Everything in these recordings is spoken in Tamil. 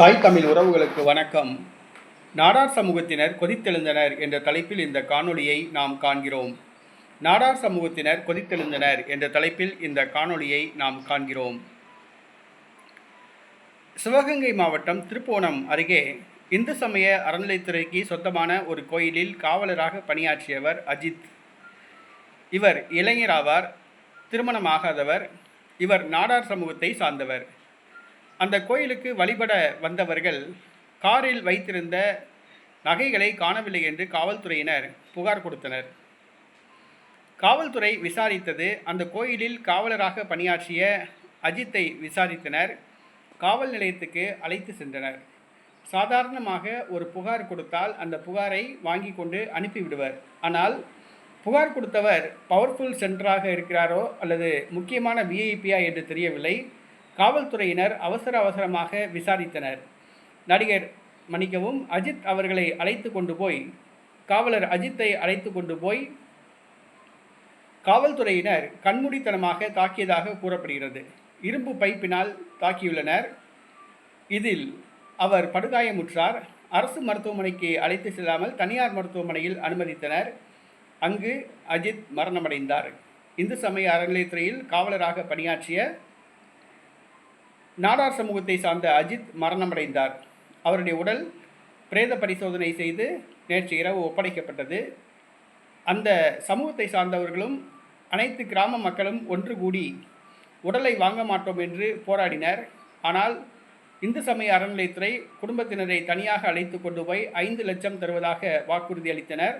தாய் தமிழ் உறவுகளுக்கு வணக்கம். நாடார் சமூகத்தினர் கொதித்தெழுந்தனர் என்ற தலைப்பில் இந்த காணொளியை நாம் காண்கிறோம். நாடார் சமூகத்தினர் கொதித்தெழுந்தனர் என்ற தலைப்பில் இந்த காணொளியை நாம் காண்கிறோம். சிவகங்கை மாவட்டம் திருப்போணம் அருகே இந்து சமய அறநிலைத்துறைக்கு சொந்தமான ஒரு கோயிலில் காவலராக பணியாற்றியவர் அஜித். இவர் இளைஞராவார் திருமணமாகாதவர் இவர் நாடார் சமூகத்தை சார்ந்தவர். அந்த கோயிலுக்கு வழிபட வந்தவர்கள் காரில் வைத்திருந்த நகைகளை காணவில்லை என்று காவல்துறையினர் புகார் கொடுத்தனர். காவல்துறை விசாரித்தது. அந்த கோயிலில் காவலராக பணியாற்றிய அஜித்தை விசாரித்தனர். காவல் நிலையத்துக்கு அழைத்து சென்றனர். சாதாரணமாக ஒரு புகார் கொடுத்தால் அந்த புகாரை வாங்கி கொண்டு அனுப்பிவிடுவர் ஆனால் புகார் கொடுத்தவர் பவர்ஃபுல் சென்டராக இருக்கிறாரோ அல்லது முக்கியமான விஐபியா என்று தெரியவில்லை. காவல்துறையினர் அவசர அவசரமாக விசாரித்தனர். நடிகர் மன்னிக்கவும் அஜித் அவர்களை அழைத்து கொண்டு போய் காவலர் அஜித்தை அழைத்து கொண்டு போய் காவல்துறையினர் கண்மூடித்தனமாக தாக்கியதாக கூறப்படுகிறது. இரும்பு பைப்பினால் தாக்கியுள்ளனர். இதில் அவர் படுகாயமுற்றார். அரசு மருத்துவமனைக்கு அழைத்து செல்லாமல் தனியார் மருத்துவமனையில் அனுமதித்தனர். அங்கு அஜித் மரணமடைந்தார். இந்து சமய அறநிலையத்துறையில் காவலராக பணியாற்றிய நாடார் சமூகத்தை சார்ந்த அஜித் மரணமடைந்தார். அவருடைய உடல் பிரேத பரிசோதனை செய்து நேற்று இரவு ஒப்படைக்கப்பட்டது. அந்த சமூகத்தை சார்ந்தவர்களும் அனைத்து கிராம மக்களும் ஒன்று கூடி உடலை வாங்க மாட்டோம் என்று போராடினர். ஆனால் இந்து சமய அறநிலையத்துறை குடும்பத்தினரை தனியாக அழைத்து கொண்டு போய் ஐந்து லட்சம் தருவதாக வாக்குறுதி அளித்தனர்.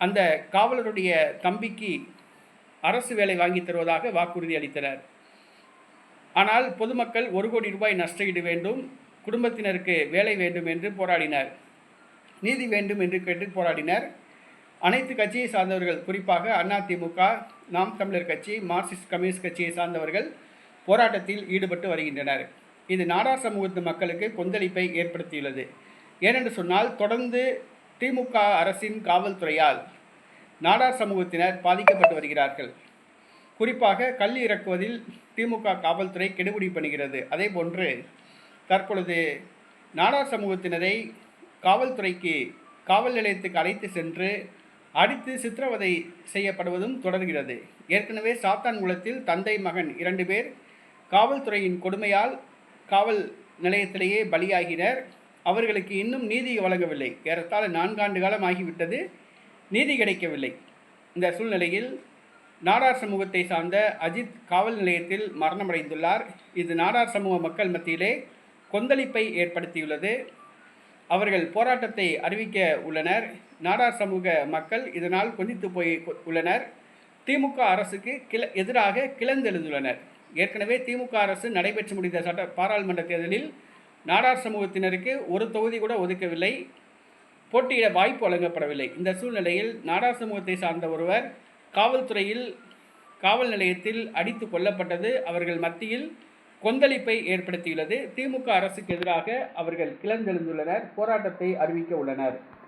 அந்த காவலருடைய தம்பிக்கு அரசு வேலை வாங்கி தருவதாக வாக்குறுதி அளித்தனர். ஆனால் பொதுமக்கள் ஒரு கோடி ரூபாய் நஷ்டஈடு வேண்டும் குடும்பத்தினருக்கு வேலை வேண்டும் என்று போராடினர். நீதி வேண்டும் என்று கேட்டு போராடினர். அனைத்து கட்சியை சார்ந்தவர்கள் குறிப்பாக அதிமுக நாம் தமிழர் கட்சி மார்க்சிஸ்ட் கம்யூனிஸ்ட் கட்சியை சார்ந்தவர்கள் போராட்டத்தில் ஈடுபட்டு வருகின்றனர். இது நாடார் சமூகத்து மக்களுக்கு கொந்தளிப்பை ஏற்படுத்தியுள்ளது. ஏனென்று சொன்னால் தொடர்ந்து திமுக அரசின் காவல்துறையால் நாடார் சமூகத்தினர் பாதிக்கப்பட்டு வருகிறார்கள். குறிப்பாக கல் இறக்குவதில் திமுக காவல்துறை கெடுபிடி பண்ணுகிறது. அதே போன்று தற்பொழுது நாடார் சமூகத்தினரை காவல்துறைக்கு காவல் நிலையத்துக்கு அழைத்து சென்று அடித்து சித்திரவதை செய்யப்படுவதும் தொடர்கிறது. ஏற்கனவே சாத்தான்குளத்தில் தந்தை மகன் இரண்டு பேர் காவல்துறையின் கொடுமையால் காவல் நிலையத்திலேயே பலியாகினர். அவர்களுக்கு இன்னும் நீதி வழங்கவில்லை. ஏறத்தாழ நான்காண்டு காலம் ஆகிவிட்டது நீதி கிடைக்கவில்லை. இந்த சூழ்நிலையில் நாடார் சமூகத்தை சார்ந்த அஜித் காவல் நிலையத்தில் மரணமடைந்துள்ளார். இது நாடார் சமூக மக்கள் மத்தியிலே கொந்தளிப்பை ஏற்படுத்தியுள்ளது. அவர்கள் போராட்டத்தை அறிவிக்க உள்ளனர். நாடார் சமூக மக்கள் இதனால் கொதித்து போய் உள்ளனர். திமுக அரசுக்கு கிள எதிராக கிளந்தெழுந்துள்ளனர் ஏற்கனவே திமுக அரசு நடைபெற்று முடிந்த சட்ட பாராளுமன்ற தேர்தலில் நாடார் சமூகத்தினருக்கு ஒரு தொகுதி கூட ஒதுக்கவில்லை. போட்டியிட வாய்ப்பு வழங்கப்படவில்லை. இந்த சூழ்நிலையில் நாடார் சமூகத்தை சார்ந்த ஒருவர் காவல்துறையில் காவல் நிலையத்தில் அடித்து கொல்லப்பட்டது அவர்கள் மத்தியில் கொந்தளிப்பை ஏற்படுத்தியுள்ளது. திமுக அரசுக்கு எதிராக அவர்கள் கிளர்ந்தெழுந்துள்ளனர். போராட்டத்தை அறிவிக்க உள்ளனர்.